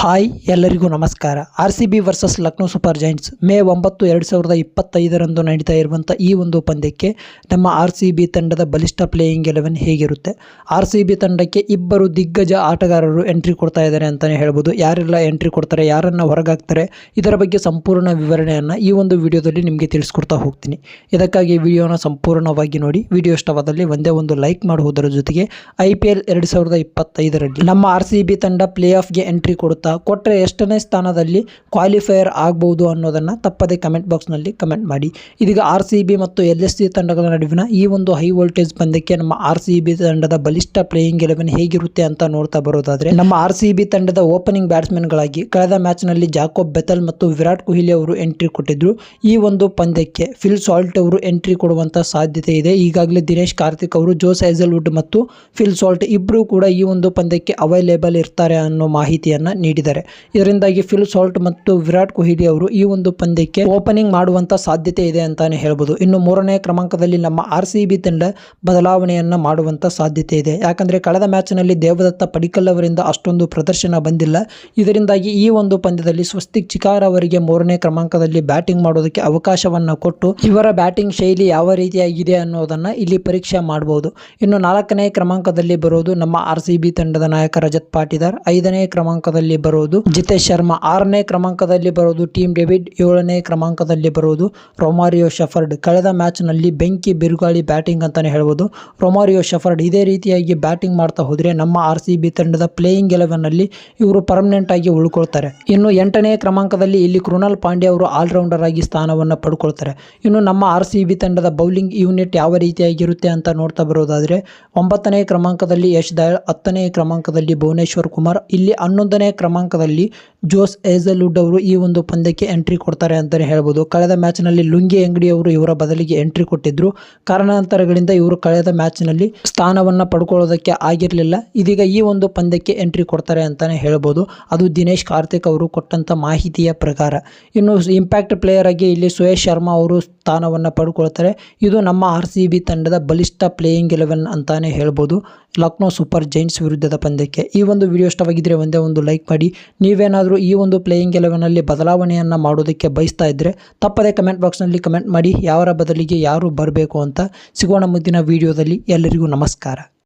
Hi, ಎಲ್ಲರಿಗೂ ನಮಸ್ಕಾರ. R C B versus Lucknow super giants May ಒಂಬತ್ತು ಎರಡು ಸಾವಿರದ ಇಪ್ಪತ್ತೈದರಂದು ನಡೀತಾ ಇರುವಂಥ ಈ ಒಂದು ಪಂದ್ಯಕ್ಕೆ ನಮ್ಮ ಆರ್ ಸಿ ಬಿ ತಂಡದ ಬಲಿಷ್ಠ ಪ್ಲೇಯಿಂಗ್ ಎಲೆವೆನ್ ಹೇಗಿರುತ್ತೆ? ಆರ್ ಸಿ ಬಿ ತಂಡಕ್ಕೆ ಇಬ್ಬರು ದಿಗ್ಗಜ ಆಟಗಾರರು ಎಂಟ್ರಿ ಕೊಡ್ತಾ ಇದ್ದಾರೆ ಅಂತಲೇ ಹೇಳ್ಬೋದು. ಯಾರೆಲ್ಲ ಎಂಟ್ರಿ ಕೊಡ್ತಾರೆ, ಯಾರನ್ನು ಹೊರಗಾಗ್ತಾರೆ ಇದರ ಬಗ್ಗೆ ಸಂಪೂರ್ಣ ವಿವರಣೆಯನ್ನು ಈ ಒಂದು ವಿಡಿಯೋದಲ್ಲಿ ನಿಮಗೆ ತಿಳಿಸ್ಕೊಡ್ತಾ ಹೋಗ್ತೀನಿ. ಇದಕ್ಕಾಗಿ ವಿಡಿಯೋನ ಸಂಪೂರ್ಣವಾಗಿ ನೋಡಿ. ವಿಡಿಯೋ ಇಷ್ಟವಾದಲ್ಲಿ ಒಂದೇ ಒಂದು ಲೈಕ್ ಮಾಡುವುದರ ಜೊತೆಗೆ ಐ ಪಿ ಎಲ್ ಎರಡು ಸಾವಿರದ ಇಪ್ಪತ್ತೈದರಲ್ಲಿ ನಮ್ಮ ಆರ್ ಸಿ ಬಿ ತಂಡ ಪ್ಲೇ ಆಫ್ಗೆ ಎಂಟ್ರಿ ಕೊಡುತ್ತಾ ಕೊಟ್ಟರೆ ಎಷ್ಟನೇ ಸ್ಥಾನದಲ್ಲಿ ಕ್ವಾಲಿಫೈಯರ್ ಆಗ್ಬೋದು ಅನ್ನೋದನ್ನು ತಪ್ಪದೆ ಕಮೆಂಟ್ ಬಾಕ್ಸ್ನಲ್ಲಿ ಕಮೆಂಟ್ ಮಾಡಿ. ಇದೀಗ ಆರ್ ಸಿ ಬಿ ಮತ್ತು ಎಲ್ ಎಸ್ ಸಿ ತಂಡಗಳ ನಡುವಿನ ಈ ಒಂದು ಹೈ ವೋಲ್ಟೇಜ್ ಪಂದ್ಯಕ್ಕೆ ನಮ್ಮ ಆರ್ ಸಿ ಬಿ ತಂಡದ ಬಲಿಷ್ಠ ಪ್ಲೇಯಿಂಗ್ ಎಲೆವೆನ್ ಹೇಗಿರುತ್ತೆ ಅಂತ ನೋಡ್ತಾ ಬರೋದಾದರೆ, ನಮ್ಮ ಆರ್ ಸಿ ಬಿ ತಂಡದ ಓಪನಿಂಗ್ ಬ್ಯಾಟ್ಸ್ಮನ್ಗಳಾಗಿ ಕಳೆದ ಮ್ಯಾಚ್ನಲ್ಲಿ ಜಾಕೋಬ್ ಬೆತಲ್ ಮತ್ತು ವಿರಾಟ್ ಕೊಹ್ಲಿ ಅವರು ಎಂಟ್ರಿ ಕೊಟ್ಟಿದ್ರು. ಈ ಒಂದು ಪಂದ್ಯಕ್ಕೆ ಫಿಲ್ ಸಾಲ್ಟ್ ಅವರು ಎಂಟ್ರಿ ಕೊಡುವಂಥ ಸಾಧ್ಯತೆ ಇದೆ. ಈಗಾಗಲೇ ದಿನೇಶ್ ಕಾರ್ತಿಕ್ ಅವರು, ಜೋಸ್ ಐಸಲ್ವುಡ್ ಮತ್ತು ಫಿಲ್ ಸಾಲ್ಟ್ ಇಬ್ಬರು ಕೂಡ ಈ ಒಂದು ಪಂದ್ಯಕ್ಕೆ ಅವೈಲೇಬಲ್ ಇರ್ತಾರೆ ಅನ್ನೋ ಮಾಹಿತಿಯನ್ನ ನೀಡಿದ್ದಾರೆ. ಇದರಿಂದಾಗಿ ಫಿಲ್ ಸಾಲ್ಟ್ ಮತ್ತು ವಿರಾಟ್ ಕೊಹ್ಲಿ ಅವರು ಈ ಒಂದು ಪಂದ್ಯಕ್ಕೆ ಓಪನಿಂಗ್ ಮಾಡುವಂತ ಸಾಧ್ಯತೆ ಇದೆ ಅಂತಾನೆ ಹೇಳ್ಬೋದು. ಇನ್ನು ಮೂರನೇ ಕ್ರಮಾಂಕದಲ್ಲಿ ನಮ್ಮ ಆರ್ ತಂಡ ಬದಲಾವಣೆಯನ್ನು ಮಾಡುವಂತ ಸಾಧ್ಯತೆ ಇದೆ. ಯಾಕಂದ್ರೆ ಕಳೆದ ಮ್ಯಾಚ್ನಲ್ಲಿ ದೇವದತ್ತ ಪಡಿಕಲ್ ಅವರಿಂದ ಅಷ್ಟೊಂದು ಪ್ರದರ್ಶನ ಬಂದಿಲ್ಲ. ಇದರಿಂದಾಗಿ ಈ ಒಂದು ಪಂದ್ಯದಲ್ಲಿ ಸ್ವಸ್ತಿಕ್ ಚಿಕಾರ್ ಅವರಿಗೆ ಮೂರನೇ ಕ್ರಮಾಂಕದಲ್ಲಿ ಬ್ಯಾಟಿಂಗ್ ಮಾಡೋದಕ್ಕೆ ಅವಕಾಶವನ್ನು ಕೊಟ್ಟು ಇವರ ಬ್ಯಾಟಿಂಗ್ ಶೈಲಿ ಯಾವ ರೀತಿಯಾಗಿದೆ ಅನ್ನೋದನ್ನು ಇಲ್ಲಿ ಪರೀಕ್ಷೆ ಮಾಡಬಹುದು ಇನ್ನು ನಾಲ್ಕನೇ ಕ್ರಮಾಂಕದಲ್ಲಿ ಬರೋದು ನಮ್ಮ ಆರ್ ತಂಡದ ನಾಯಕ ರಜತ್ ಪಾಟಿದಾರ್. ಐದನೇ ಕ್ರಮಾಂಕದಲ್ಲಿ ಬರೋದು ಜಿತೇಶ್ ಶರ್ಮಾ ಆರನೇ ಕ್ರಮಾಂಕದಲ್ಲಿ ಬರುವುದು. ಟೀಮ್ ಡೇವಿಡ್ ಏಳನೇ ಕ್ರಮಾಂಕದಲ್ಲಿ ಬರುವುದು. ರೊಮಾರಿಯೋ ಶಫರ್ಡ್ ಕಳೆದ ಮ್ಯಾಚ್ನಲ್ಲಿ ಬೆಂಕಿ ಬಿರುಗಾಳಿ ಬ್ಯಾಟಿಂಗ್ ಅಂತಾನೆ ಹೇಳ್ಬೋದು. ರೊಮಾರಿಯೋ ಶಫರ್ಡ್ ಇದೇ ರೀತಿಯಾಗಿ ಬ್ಯಾಟಿಂಗ್ ಮಾಡ್ತಾ ಹೋದರೆ ನಮ್ಮ ಆರ್ ಸಿ ಬಿ ತಂಡದ ಪ್ಲೇಯಿಂಗ್ ಎಲೆವೆನ್ ಅಲ್ಲಿ ಇವರು ಪರ್ಮನೆಂಟ್ ಆಗಿ ಉಳ್ಕೊಳ್ತಾರೆ. ಇನ್ನು ಎಂಟನೇ ಕ್ರಮಾಂಕದಲ್ಲಿ ಇಲ್ಲಿ ಕೃಣಾಲ್ ಪಾಂಡ್ಯ ಅವರು ಆಲ್ರೌಂಡರ್ ಆಗಿ ಸ್ಥಾನವನ್ನು ಪಡ್ಕೊಳ್ತಾರೆ. ಇನ್ನು ನಮ್ಮ ಆರ್ ಸಿ ತಂಡದ ಬೌಲಿಂಗ್ ಯೂನಿಟ್ ಯಾವ ರೀತಿಯಾಗಿರುತ್ತೆ ಅಂತ ನೋಡ್ತಾ ಬರೋದಾದ್ರೆ, ಒಂಬತ್ತನೇ ಕ್ರಮಾಂಕದಲ್ಲಿ ಯಶ್ ದಯಾಳ್ ಹತ್ತನೇ ಕ್ರಮಾಂಕದಲ್ಲಿ ಭುವನೇಶ್ವರ್ ಕುಮಾರ್, ಇಲ್ಲಿ ಹನ್ನೊಂದನೇ ಕ್ರಮಾಂಕದಲ್ಲಿ ಜೋಸ್ ಏಜಲ್ವುಡ್ ಅವರು ಈ ಒಂದು ಪಂದ್ಯಕ್ಕೆ ಎಂಟ್ರಿ ಕೊಡ್ತಾರೆ ಅಂತಲೇ ಹೇಳ್ಬೋದು. ಕಳೆದ ಮ್ಯಾಚ್ನಲ್ಲಿ ಲುಂಗಿ ಅಂಗಡಿಯವರು ಇವರ ಬದಲಿಗೆ ಎಂಟ್ರಿ ಕೊಟ್ಟಿದ್ರು. ಕಾರಣಾಂತರಗಳಿಂದ ಇವರು ಕಳೆದ ಮ್ಯಾಚ್ನಲ್ಲಿ ಸ್ಥಾನವನ್ನು ಪಡ್ಕೊಳ್ಳೋದಕ್ಕೆ ಆಗಿರಲಿಲ್ಲ. ಇದೀಗ ಈ ಒಂದು ಪಂದ್ಯಕ್ಕೆ ಎಂಟ್ರಿ ಕೊಡ್ತಾರೆ ಅಂತಾನೆ ಹೇಳ್ಬೋದು. ಅದು ದಿನೇಶ್ ಕಾರ್ತಿಕ್ ಅವರು ಕೊಟ್ಟಂತ ಮಾಹಿತಿಯ ಪ್ರಕಾರ. ಇನ್ನು ಇಂಪ್ಯಾಕ್ಟ್ ಪ್ಲೇಯರ್ ಆಗಿ ಇಲ್ಲಿ ಸುಯೇಶ್ ಶರ್ಮಾ ಅವರು ಸ್ಥಾನವನ್ನು ಪಡ್ಕೊಳ್ತಾರೆ. ಇದು ನಮ್ಮ ಆರ್ ಸಿ ಬಿ ತಂಡದ ಬಲಿಷ್ಠ ಪ್ಲೇಯಿಂಗ್ ಎಲೆವೆನ್ ಅಂತಾನೆ ಹೇಳ್ಬೋದು. ಲಕ್ನೋ ಸೂಪರ್ ಜೈಂಟ್ಸ್ ವಿರುದ್ಧದ ಪಂದ್ಯಕ್ಕೆ. ಈ ಒಂದು ವಿಡಿಯೋ ಇಷ್ಟವಾಗಿದ್ದರೆ ಒಂದೇ ಒಂದು ಲೈಕ್ ಮಾಡಿ. ನೀವೇನಾದರೂ ಈ ಒಂದು ಪ್ಲೇಯಿಂಗ್ ಎಲೆವೆನಲ್ಲಿ ಬದಲಾವಣೆಯನ್ನು ಮಾಡೋದಕ್ಕೆ ಬಯಸ್ತಾ ಇದ್ದರೆ ತಪ್ಪದೇ ಕಮೆಂಟ್ ಬಾಕ್ಸ್ನಲ್ಲಿ ಕಮೆಂಟ್ ಮಾಡಿ. ಯಾರ ಬದಲಿಗೆ ಯಾರು ಬರಬೇಕು ಅಂತ ಸಿಗೋಣ ಮುಂದಿನ ವಿಡಿಯೋದಲ್ಲಿ. ಎಲ್ಲರಿಗೂ ನಮಸ್ಕಾರ.